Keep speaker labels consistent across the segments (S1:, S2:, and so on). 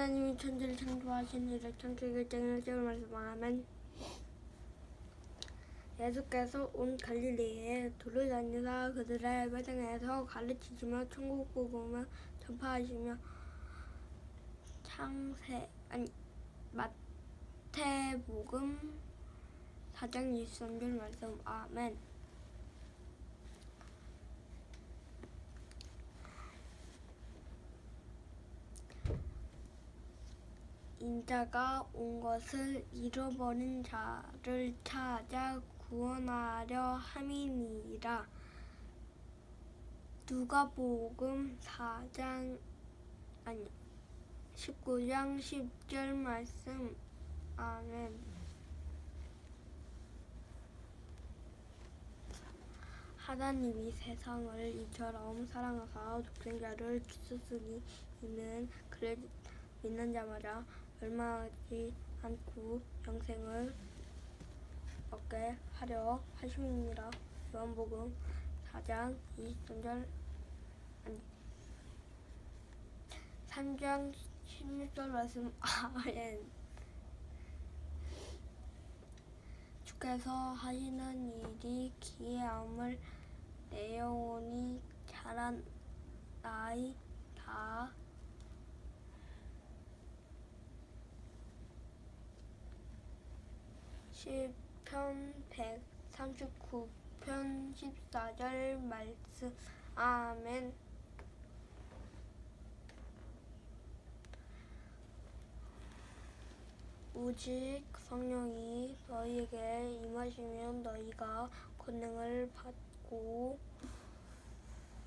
S1: 하나님이 천지를 창조의 장을 찍을 말씀하면 예수께서 온 갈릴리에 두루 다니사 그들의 회당에서 가르치시며 천국 복음을 전파하시며 창세 아니 마태복음 4장 23절 말씀 아멘. 인자가 온 것을 잃어버린 자를 찾아 구원하려 함이니라. 누가복음 4장 아니 19장 10절 말씀 아멘. 하나님이 세상을 이처럼 사랑하사 독생자를 주셨으니 이는 그를 믿는 자마다 멸망하지 않고 영생을 얻게 하려 하심이니라. 요한복음 4장 23절 아니 3장 16절 말씀 아멘. 주께서 하시는 일이 기이함을 내 영혼이 자란 나이 다 시편 139편 14절 말씀. 아멘. 오직 성령이 너희에게 임하시면 너희가 권능을 받고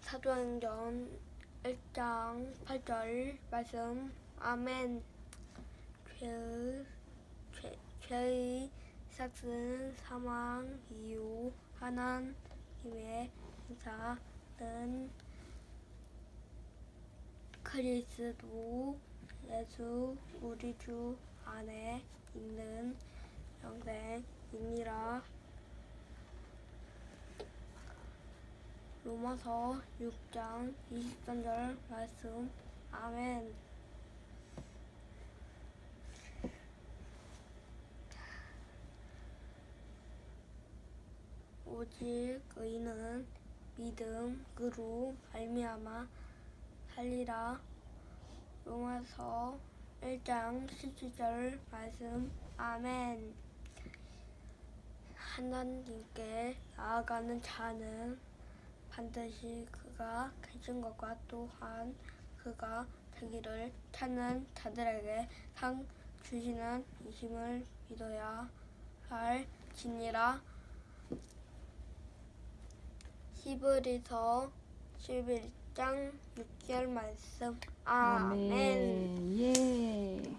S1: 사도행전 1장 8절 말씀. 아멘. 죄의, 죄, 죄의 삭은 사망 이후 하나님의 인사는 그리스도 예수 우리 주 안에 있는 영생이니라. 로마서 6장 23절 말씀. 아멘 오직 의는 믿음으로 말미암아 살리라. 로마서 1장 17절 말씀. 아멘. 하나님께 나아가는 자는 반드시 그가 계신 것과 또한 그가 자기를 찾는 자들에게 상 주시는 이심을 믿어야 할 지니라 히브리서 11장 6절 말씀 아멘.
S2: 아멘. 예.